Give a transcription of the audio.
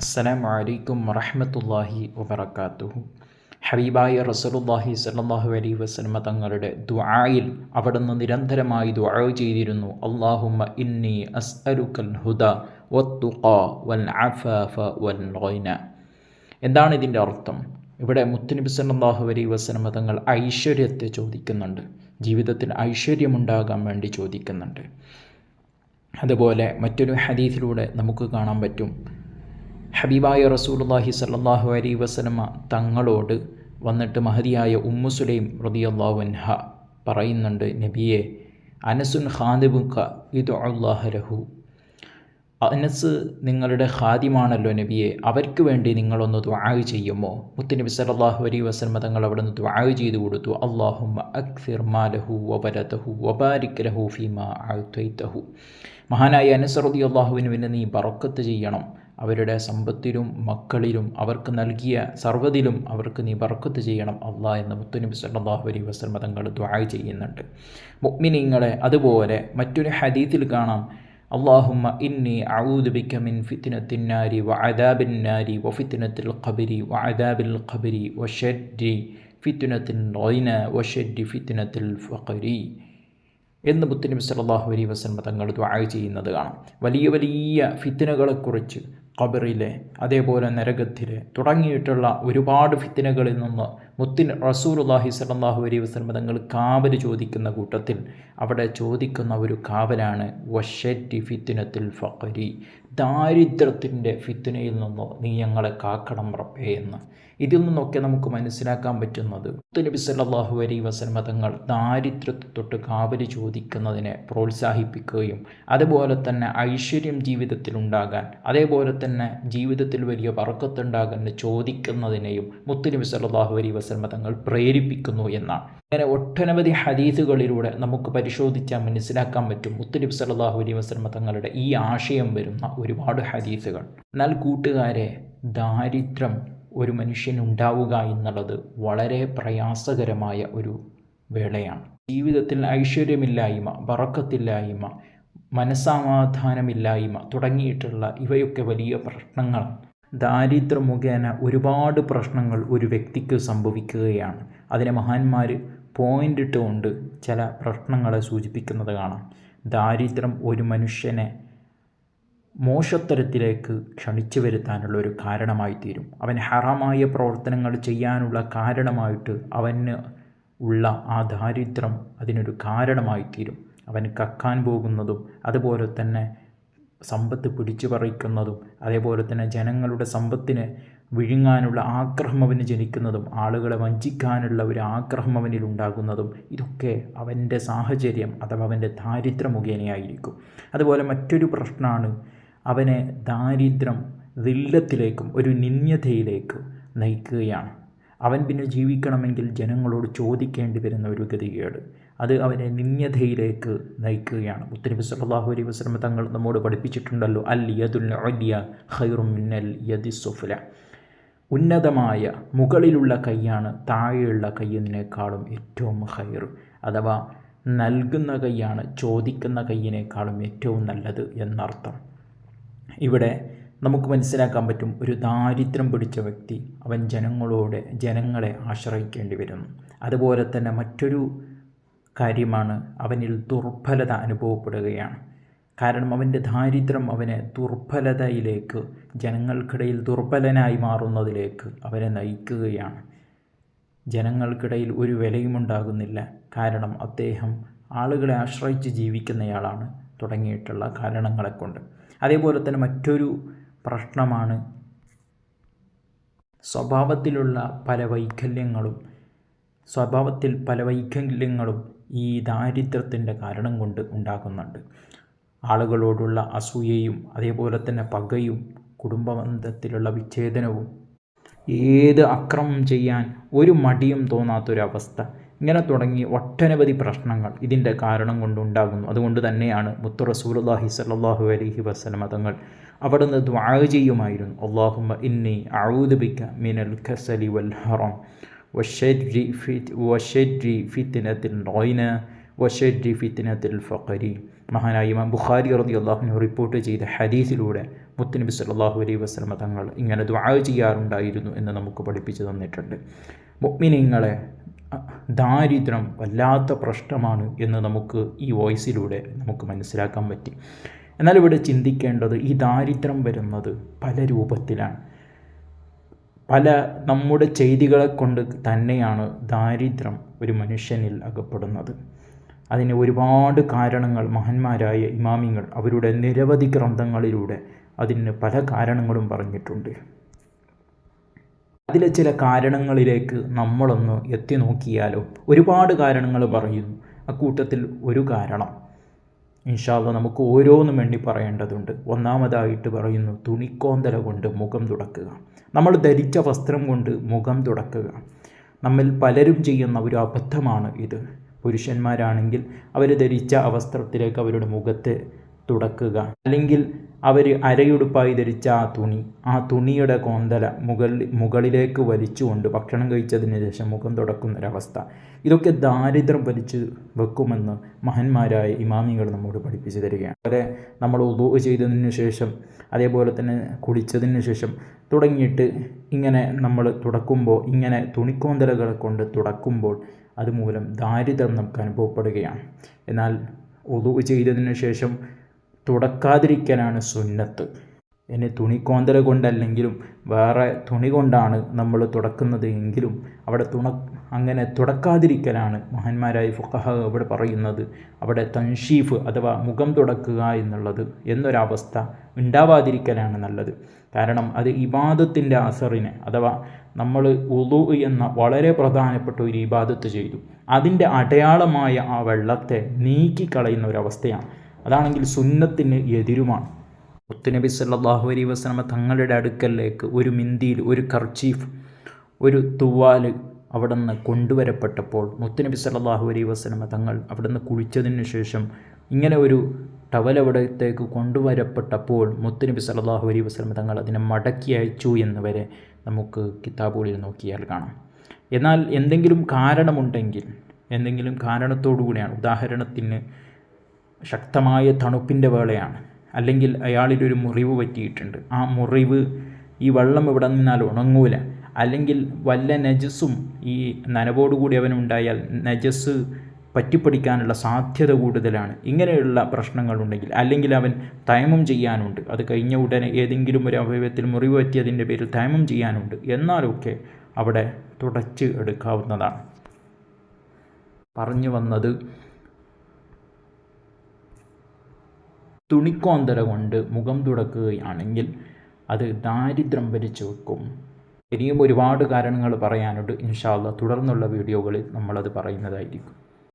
അസ്സലാമു അലൈക്കും വറഹമത്തല്ലാഹി വബറകാതുഹു ഹബീബായ റസൂലുള്ളാഹി സ്വല്ലല്ലാഹു അലൈഹി വസല്ലമ തങ്ങളുടെ ദുആയിൽ അവിടുന്ന് നിരന്തരമായി ദുആ ചെയ്തിരുന്നു. അല്ലാഹുമ്മ ഇന്നി അസ്അലുക്കൽ ഹുദ വത്തുഖ വൽ അഫാഫ വൽ ഗിന. എന്താണ് ഇതിന്റെ അർത്ഥം? ഇവിടെ മുത്തുനബി സല്ലല്ലാഹു അലൈഹി വസല്ലമ തങ്ങൾ ഐശ്വര്യത്തെ ചോദിക്കുന്നുണ്ട്. ജീവിതത്തിൽ ഐശ്വര്യമുണ്ടാകാൻ വേണ്ടി ചോദിക്കുന്നുണ്ട്. അതുപോലെ മറ്റൊരു ഹദീസിലൂടെ നമുക്ക് കാണാൻ പറ്റും. ഹബീബായ റസൂലുള്ളാഹി സല്ലാഹു അലൈഹി വസല്ലമ തങ്ങളോട് വന്നിട്ട് മഹതിയായ ഉമ്മു സുലൈം റളിയല്ലാഹു അൻഹ പറയുന്നുണ്ട് നബിയെ അനസുൻ ഖാദിബുക്ക ഇത് ലഹു. അനസ് നിങ്ങളുടെ ഖാദിമാണല്ലോ നബിയെ അവർക്ക് വേണ്ടി നിങ്ങളൊന്ന് ദുആ ചെയ്യുമോ? മുത്തുനബി സലാഹു അലൈഹി വസല്ലമ തങ്ങൾ അവിടെ നിന്ന് ദുആ ചെയ്തു കൊടുത്തു അല്ലാഹുമ്മ അക്സിർ മാലഹു വബരതഹു വബാരിക് ലഹു ഫീമാ അഅ്തൈതഹു. മഹാനായ അനസ് അള്ളാഹുവിന് പിന്നെ നീ ബറക്കത്ത് ചെയ്യണം. അവരുടെ സമ്പത്തിലും മക്കളിലും അവർക്ക് നൽകിയ സർവതിലും അവർക്ക് നീ ബർക്കത്ത് ചെയ്യണം. അള്ളാഹ് എന്ന് മുത്തുനബി സല്ലാഹു അലൈഹി വസല്ലം തങ്ങൾ ദുആ ചെയ്യുന്നുണ്ട്. മുഗ്മിനിങ്ങളെ അതുപോലെ മറ്റൊരു ഹദീത്തിൽ കാണാം. അള്ളാഹുമ്മ ഇന്നി ബിക മിൻ ഫിത്തിനത്തിന്നാരി നാരി വ അദാബിന്നാരി വ ഫിത്തിനത്തിൽ ഖബരി വ അദാബിൽ ഖബരി വ ഷെഡ്രി ഫിത്നത്തിൻ റൈന വ ഷെഡ്രി ഫിത്നത്തിൽ ഫഖരി എന്ന് മുത്തുനബി സല്ലാഹു അലൈഹി വസല്ലം തങ്ങൾ ദുആ ചെയ്യുന്നത് കാണാം. വലിയ വലിയ ഫിത്തനകളെക്കുറിച്ച് ഖബറിലെ അതേപോലെ നരകത്തിലെ തുടങ്ങിയിട്ടുള്ള ഒരുപാട് ഫിത്തിനകളിൽ നിന്ന് മുത്തിൻ റസൂലുള്ളാഹി സലാഹു അലൈഹി വസ്ലം തങ്ങൾ കാവൽ ചോദിക്കുന്ന കൂട്ടത്തിൽ അവിടെ ചോദിക്കുന്ന ഒരു കാവലാണ് വഷറ്റി ഫിത്തിനത്തിൽ ഫഖരി. ദാരിദ്ര്യത്തിന്റെ ഫിത്തിനയിൽ നിന്നോ നീ ഞങ്ങളെ കാക്കണം റബ്ബേ എന്ന്. ഇതിൽ നിന്നൊക്കെ നമുക്ക് മനസ്സിലാക്കാൻ പറ്റുന്നത് നബി സല്ലാഹു അലൈഹി വസല്ലമ തങ്ങൾ ദാരിദ്ര്യത്തെ തൊട്ട് കാവൽ ചോദിക്കുന്നതിനെ പ്രോത്സാഹിപ്പിക്കുകയും അതുപോലെ തന്നെ ഐശ്വര്യം ജീവിതത്തിൽ ഉണ്ടാകാൻ അതേപോലെ തന്നെ ജീവിതത്തിൽ വലിയ വറക്കത്തുണ്ടാകാൻ ചോദിക്കുന്നതിനെയും മുത്തുനബി സല്ലാഹു അലൈഹി വസല്ലമ തങ്ങൾ പ്രേരിപ്പിക്കുന്നു എന്നാണ്. അങ്ങനെ ഒട്ടനവധി ഹദീസുകളിലൂടെ നമുക്ക് പരിശോധിച്ചാൽ മനസ്സിലാക്കാൻ പറ്റും. മുത്തലിബ് സല്ലല്ലാഹു അലൈഹി വസല്ലമ തങ്ങളുടെ ഈ ആശയം വരുന്ന ഒരുപാട് ഹദീസുകൾ. എന്നാൽ കൂട്ടുകാരെ ദാരിദ്ര്യം ഒരു മനുഷ്യനുണ്ടാവുക എന്നുള്ളത് വളരെ പ്രയാസകരമായ ഒരു വേളയാണ്. ജീവിതത്തിൽ ഐശ്വര്യമില്ലായ്മ വറക്കത്തില്ലായ്മ മനസ്സമാധാനമില്ലായ്മ തുടങ്ങിയിട്ടുള്ള ഇവയൊക്കെ വലിയ പ്രശ്നങ്ങളാണ്. ദാരിദ്ര്യം മുഖേന ഒരുപാട് പ്രശ്നങ്ങൾ ഒരു വ്യക്തിക്ക് സംഭവിക്കുകയാണ്. അതിനെ മഹാന്മാർ പോയിന്റ് ഇട്ടുകൊണ്ട് ചില പ്രശ്നങ്ങളെ സൂചിപ്പിക്കുന്നത് കാണാം. ദാരിദ്ര്യം ഒരു മനുഷ്യനെ മോശത്തരത്തിലേക്ക് ക്ഷണിച്ചു വരുത്താനുള്ള ഒരു കാരണമായി തീരും. അവൻ ഹറാമായ പ്രവർത്തനങ്ങൾ ചെയ്യാനുള്ള കാരണമായിട്ട് അവന് ഉള്ള ആ ദാരിദ്ര്യം അതിനൊരു കാരണമായി തീരും. അവൻ കക്കാൻ പോകുന്നതും അതുപോലെ തന്നെ സമ്പത്ത് പിടിച്ചു പറിക്കുന്നതും അതേപോലെ തന്നെ ജനങ്ങളുടെ സമ്പത്തിന് വിഴുങ്ങാനുള്ള ആഗ്രഹം അവന് ജനിക്കുന്നതും ആളുകളെ വഞ്ചിക്കാനുള്ള ഒരു ആഗ്രഹം അവനിൽ ഉണ്ടാകുന്നതും ഇതൊക്കെ അവന്റെ സാഹചര്യം അഥവാ അവന്റെ ദാരിദ്ര്യ മുഖേനയായിരിക്കും. അതുപോലെ മറ്റൊരു പ്രശ്നമാണ് അവനെ ദാരിദ്ര്യം ദില്ലത്തിലേക്കും ഒരു നിന്യതയിലേക്ക് നയിക്കുകയാണ്. അവൻ പിന്നെ ജീവിക്കണമെങ്കിൽ ജനങ്ങളോട് ചോദിക്കേണ്ടി വരുന്ന ഒരു ഗതികേട്. അത് അവനെ നിന്യതയിലേക്ക് നയിക്കുകയാണ്. മുത്തനബി സല്ലാഹു അലൈഹി വസ്ലം തങ്ങൾ നമ്മോട് പഠിപ്പിച്ചിട്ടുണ്ടല്ലോ അൽ യദുൽ ഉലിയ ഖൈറും മിന്നൽ യദി സുഫല. ഉന്നതമായ മുകളിലുള്ള കൈയാണ് താഴെയുള്ള കയ്യിനേക്കാളും ഏറ്റവും ഹൈർ അഥവാ നൽകുന്ന കൈയാണ് ചോദിക്കുന്ന കയ്യിനേക്കാളും ഏറ്റവും നല്ലത് എന്നർത്ഥം. ഇവിടെ നമുക്ക് മനസ്സിലാക്കാൻ പറ്റും ഒരു ദാരിദ്ര്യം പിടിച്ച വ്യക്തി അവൻ ജനങ്ങളോട് ജനങ്ങളെ ആശ്രയിക്കേണ്ടി വരുന്നു. അതുപോലെ തന്നെ മറ്റൊരു കാര്യമാണ് അവനിൽ ദുർബലത അനുഭവപ്പെടുകയാണ്. കാരണം അവന്റെ ദാരിദ്ര്യം അവനെ ദുർബലതയിലേക്ക് ജനങ്ങൾക്കിടയിൽ ദുർബലനായി മാറുന്നതിലേക്ക് അവനെ നയിക്കുകയാണ്. ജനങ്ങൾക്കിടയിൽ ഒരു വിലയുമുണ്ടാകുന്നില്ല. കാരണം അദ്ദേഹം ആളുകളെ ആശ്രയിച്ച് ജീവിക്കുന്നയാളാണ് തുടങ്ങിയിട്ടുള്ള കാരണങ്ങളെ കൊണ്ട് അതേപോലെ തന്നെ മറ്റൊരു പ്രശ്നമാണ് സ്വഭാവത്തിലുള്ള പല വൈകല്യങ്ങളും സ്വഭാവത്തിൽ പല വൈകല്യങ്ങളും ഈ ദാരിദ്ര്യത്തിന്റെ കാരണം കൊണ്ട് ഉണ്ടാകുന്നുണ്ട്. ആളുകളോടുള്ള അസൂയയും അതേപോലെ തന്നെ പകയും കുടുംബബന്ധത്തിലുള്ള വിച്ഛേദനവും ഏത് അക്രമം ചെയ്യാൻ ഒരു മടിയും തോന്നാത്തൊരവസ്ഥ ഇങ്ങനെ തുടങ്ങി ഒട്ടനവധി പ്രശ്നങ്ങൾ ഇതിന്റെ കാരണം കൊണ്ടുണ്ടാകുന്നു അതുകൊണ്ട് തന്നെയാണ് മുത്തു റസൂലുള്ളാഹി സ്വല്ലല്ലാഹു അലൈഹി വസ്ലം തങ്ങൾ അവിടുന്ന് ദ്വാ ചെയ്യുമായിരുന്നു. അള്ളാഹുമ്മ ഇന്നി ഔദുബിക്ക മിനൽ ഖസലി വൽ ഹറം. വഷരി ഫിത് വഷരി ഫിത്തിനത്തിൽ റോയിന വഷരി ഫിത്തിനത്തിൽ ഫഖരി മഹാനായ ഇമാം ബുഖാരി റതി അള്ളാഹുവിനെ റിപ്പോർട്ട് ചെയ്ത ഹദീസിലൂടെ മുത്തനബി സല്ലാഹു അലൈഹി വസ്ലമ തങ്ങൾ ഇങ്ങനെ ദ്വാ ചെയ്യാറുണ്ടായിരുന്നു എന്ന് നമുക്ക് പഠിപ്പിച്ചു തന്നിട്ടുണ്ട്. മുഗ്മിനിങ്ങളെ ദാരിദ്ര്യം വല്ലാത്ത പ്രശ്നമാണ് എന്ന് നമുക്ക് ഈ വോയിസിലൂടെ നമുക്ക് മനസ്സിലാക്കാൻ പറ്റി. എന്നാൽ ഇവിടെ ചിന്തിക്കേണ്ടത് ഈ ദാരിദ്ര്യം വരുന്നത് പല രൂപത്തിലാണ്. പല നമ്മുടെ ചെയ്തികളെ കൊണ്ട് തന്നെയാണ് ദാരിദ്ര്യം ഒരു മനുഷ്യനിൽ അകപ്പെടുന്നത്. അതിന് ഒരുപാട് കാരണങ്ങൾ മഹന്മാരായ ഇമാമിങ്ങൾ അവരുടെ നിരവധി ഗ്രന്ഥങ്ങളിലൂടെ അതിന് പല കാരണങ്ങളും പറഞ്ഞിട്ടുണ്ട്. അതിലെ ചില കാരണങ്ങളിലേക്ക് നമ്മളൊന്ന് എത്തി നോക്കിയാലോ ഒരുപാട് കാരണങ്ങൾ പറയുന്നു. അക്കൂട്ടത്തിൽ ഒരു കാരണം. ഇൻഷാല്ല നമുക്ക് ഓരോന്നും വേണ്ടി പറയേണ്ടതുണ്ട്. ഒന്നാമതായിട്ട് പറയുന്നു തുണിക്കോന്തല കൊണ്ട് മുഖം തുടക്കുക. നമ്മൾ ധരിച്ച വസ്ത്രം കൊണ്ട് മുഖം തുടക്കുക. നമ്മിൽ പലരും ചെയ്യുന്ന ഒരു അബദ്ധമാണ് ഇത്. പുരുഷന്മാരാണെങ്കിൽ അവർ ധരിച്ച അവസ്ത്രത്തിലേക്ക് വസ്ത്രത്തിലേക്ക് അവരുടെ മുഖത്തെ തുടക്കുക. അല്ലെങ്കിൽ അവർ അരയുടുപ്പായി ധരിച്ച ആ തുണി ആ തുണിയുടെ കോന്തല മുകളിൽ മുകളിലേക്ക് വലിച്ചുകൊണ്ട് ഭക്ഷണം കഴിച്ചതിന് ശേഷം മുഖം തുടക്കുന്നൊരവസ്ഥ ഇതൊക്കെ ദാരിദ്ര്യം വലിച്ചു വെക്കുമെന്ന് മഹന്മാരായ ഇമാമികൾ നമ്മോട് പഠിപ്പിച്ചു തരികയാണ്. അവരെ നമ്മൾ ഉദു ചെയ്തതിന് ശേഷം അതേപോലെ തന്നെ കുളിച്ചതിന് ശേഷം തുടങ്ങിയിട്ട് ഇങ്ങനെ നമ്മൾ തുടക്കുമ്പോൾ ഇങ്ങനെ തുണിക്കോന്തലകളെ കൊണ്ട് തുടക്കുമ്പോൾ അതുമൂലം ദാരിദ്ര്യം നമുക്ക് അനുഭവപ്പെടുകയാണ്. എന്നാൽ ഒതു ചെയ്തതിനു ശേഷം തുടക്കാതിരിക്കലാണ് സുന്നത്ത്. ഇനി തുണിക്കോന്തൽ കൊണ്ടല്ലെങ്കിലും വേറെ തുണി കൊണ്ടാണ് നമ്മൾ തുടക്കുന്നത് എങ്കിലും അവിടെ തുണ അങ്ങനെ തുടക്കാതിരിക്കലാണ് മഹാന്മാരായ ഫുഖഹ അവിടെ പറയുന്നത്. അവിടെ തൻഷീഫ് അഥവാ മുഖം തുടക്കുക എന്നുള്ളത് എന്നൊരവസ്ഥ ഉണ്ടാവാതിരിക്കലാണ് നല്ലത്. കാരണം അത് ഇബാദത്തിന്റെ അസറിനെ അഥവാ നമ്മൾ ഉളു എന്ന വളരെ പ്രധാനപ്പെട്ട ഒരു ഇബാദത്ത് ചെയ്തു. അതിന്റെ അടയാളമായ ആ വെള്ളത്തെ നീക്കിക്കളയുന്ന ഒരവസ്ഥയാണ്. അതാണെങ്കിൽ സുന്നത്തിന് എതിരുമാണ്. മുത്തുനബി സല്ലാഹു അലൈ വസ്ലമ തങ്ങളുടെ അടുക്കലേക്ക് ഒരു മിന്തിയിൽ ഒരു കർച്ചീഫ് ഒരു തുവാൽ അവിടെ നിന്ന് കൊണ്ടുവരപ്പെട്ടപ്പോൾ മുത്തുനബി സല്ലാഹു അലൈ വസ്ലമ തങ്ങൾ അവിടെ നിന്ന് കുളിച്ചതിന് ശേഷം ഇങ്ങനെ ഒരു ടവൽ അവിടത്തേക്ക് കൊണ്ടുവരപ്പെട്ടപ്പോൾ മുത്തുനബി സല്ലാഹു അലൈ വസ്ലമ തങ്ങൾ അതിനെ മടക്കി അയച്ചു എന്ന് വരെ നമുക്ക് കിതാബുകളിൽ നോക്കിയാൽ കാണാം. എന്നാൽ എന്തെങ്കിലും കാരണമുണ്ടെങ്കിൽ എന്തെങ്കിലും കാരണത്തോടു കൂടിയാണ്. ഉദാഹരണത്തിന് ശക്തമായ തണുപ്പിന്റെ വേളയാണ്. അല്ലെങ്കിൽ അയാളിലൊരു മുറിവ് പറ്റിയിട്ടുണ്ട്. ആ മുറിവ് ഈ വെള്ളം ഇവിടെ നിന്നാൽ ഉണങ്ങൂല. അല്ലെങ്കിൽ വല്ല നജസ്സും ഈ നനവോടുകൂടി അവനുണ്ടായാൽ നജസ് പറ്റിപ്പിടിക്കാനുള്ള സാധ്യത കൂടുതലാണ്. ഇങ്ങനെയുള്ള പ്രശ്നങ്ങളുണ്ടെങ്കിൽ അല്ലെങ്കിൽ അവൻ തയമം ചെയ്യാനുണ്ട്. അത് കഴിഞ്ഞ ഉടനെ ഏതെങ്കിലും ഒരു അവയവത്തിൽ മുറിവ് പറ്റിയതിന്റെ പേരിൽ തയമം ചെയ്യാനുണ്ട്. എന്നാലൊക്കെ അവിടെ തുടച്ച് എടുക്കാവുന്നതാണ്. പറഞ്ഞു വന്നത് തുണിക്കോന്തര കൊണ്ട് മുഖം തുടക്കുകയാണെങ്കിൽ അത് ദാരിദ്ര്യം വരിച്ചു വെക്കും. ഇനിയും ഒരുപാട് കാരണങ്ങൾ പറയാനുണ്ട്. ഇൻഷാല്ല തുടർന്നുള്ള വീഡിയോകളിൽ നമ്മളത് പറയുന്നതായിരിക്കും.